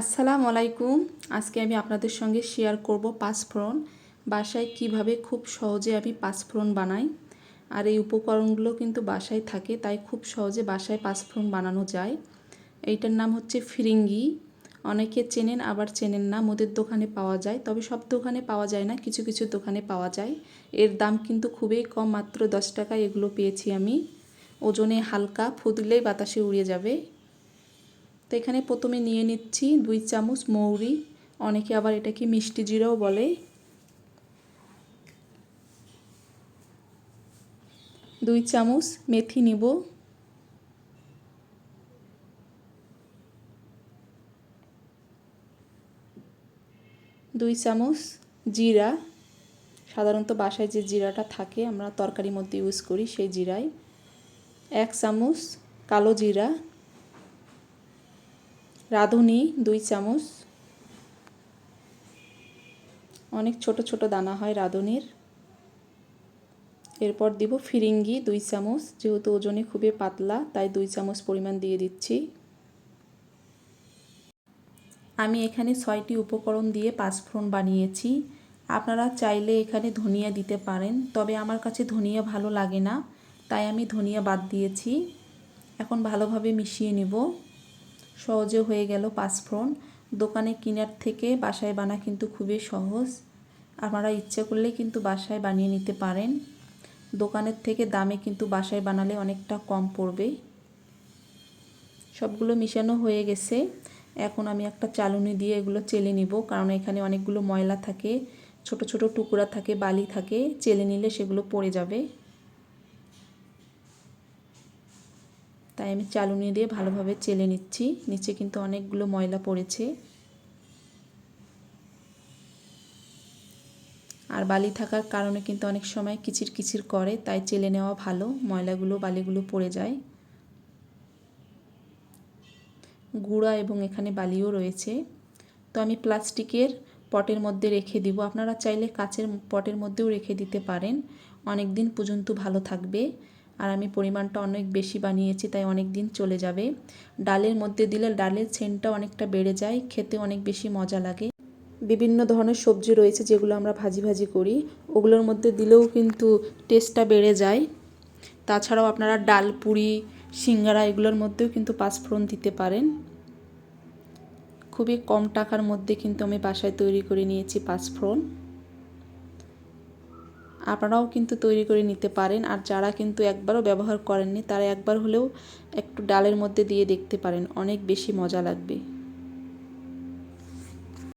আসসালামু আলাইকুম। আজকে আমি আপনাদের সঙ্গে শেয়ার করব পাঁচফোড়ন। বাসায় কীভাবে খুব সহজে আমি পাঁচফোড়ন বানাই। আর এই উপকরণগুলো কিন্তু বাসায় থাকে, তাই খুব সহজে বাসায় পাঁচফোড়ন বানানো যায়। এইটার নাম হচ্ছে ফিরিঙ্গি। অনেকে চেনেন, আবার চেনেন না, মুদের দোকানে পাওয়া যায়। তবে সব দোকানে পাওয়া যায় না, কিছু কিছু দোকানে পাওয়া যায়। এর দাম কিন্তু খুবই কম, মাত্র দশ টাকায় এগুলো পেয়েছি আমি। ওজনে হালকা, ফুদলেই বাতাসে উড়িয়ে যাবে। এখানে প্রথমে নিয়ে নিচ্ছি দুই চামচ মৌরি, অনেকে আবার এটাকে মিষ্টি জিরাও বলে। দুই চামচ মেথি নিব। দুই চামচ জিরা। সাধারণত বাসায় যে জিরাটা থাকে, আমরা তরকারির মধ্যে ইউজ করি সেই জিরায়। এক চামচ কালো জিরা। রাঁধুনি দুই চামচ। অনেক ছোট ছোট দানা হয় রাঁধুনির। এরপর দিব ফিরিঙ্গি দুই চামচ, যেহেতু ওজনে খুবই পাতলা, তাই দুই চামচ পরিমাণ দিয়ে দিচ্ছি। আমি এখানে ছয়টি উপকরণ দিয়ে পাঁচফোড়ন বানিয়েছি। আপনারা চাইলে এখানে ধনিয়া দিতে পারেন, তবে আমার কাছে ধনিয়া ভালো লাগে না, তাই আমি ধনিয়া বাদ দিয়েছি। এখন ভালোভাবে মিশিয়ে নেব। সহজে হয়ে গেল পাঁচফোড়ন। দোকানে কেনার থেকে বাসায় বানা কিন্তু খুবই সহজ। আপনারা ইচ্ছে করলে কিন্তু বাসায় বানিয়ে নিতে পারেন। দোকানের থেকে দামে কিন্তু বাসায় বানালে অনেকটা কম পড়বে। সবগুলো মিশানো হয়ে গেছে। এখন আমি একটা চালুনি দিয়ে এগুলো চেলে নিব। কারণ এখানে অনেকগুলো ময়লা থাকে, ছোট ছোট টুকরা থাকে, বালি থাকে, চেলে নিলে সেগুলো পড়ে যাবে। তাই আমি চালুনি দিয়ে ভালোভাবে চেলে নিচ্ছি। নিচে কিন্তু অনেকগুলো ময়লা পড়েছে। আর বালি থাকার কারণে কিন্তু অনেক সময় কিচির কিচির করে, তাই চেলে নেওয়া ভালো। ময়লাগুলো, বালিগুলো পড়ে যায়। গুঁড়া এবং এখানে বালিও রয়েছে। তো আমি প্লাস্টিকের পটের মধ্যে রেখে দিব। আপনারা চাইলে কাচের পটের মধ্যেও রেখে দিতে পারেন। অনেক দিন পর্যন্ত ভালো থাকবে। আর আমি পরিমাণটা অনেক বেশি বানিয়েছি, তাই অনেক দিন চলে যাবে। ডালের মধ্যে দিলে ডালের সেন্টটা অনেকটা বেড়ে যায়, খেতে অনেক বেশি মজা লাগে। বিভিন্ন ধরনের সবজি রয়েছে যেগুলো আমরা ভাজি ভাজি করি, ওগুলোর মধ্যে দিলেও কিন্তু টেস্টটা বেড়ে যায়। তাছাড়াও আপনারা ডাল, পুরি, সিঙ্গারা এগুলোর মধ্যেও কিন্তু পাঁচফোড়ন দিতে পারেন। খুবই কম টাকার মধ্যে কিন্তু আমি বাসায় তৈরি করে নিয়েছি পাঁচফোড়ন। আপনারাও কিন্তু তৈরি করে নিতে পারেন। আর যারা কিন্তু একবারও ব্যবহার করেননি, তারা একবার হলেও একটু ডালের মধ্যে দিয়ে দেখতে পারেন। অনেক বেশি মজা লাগবে।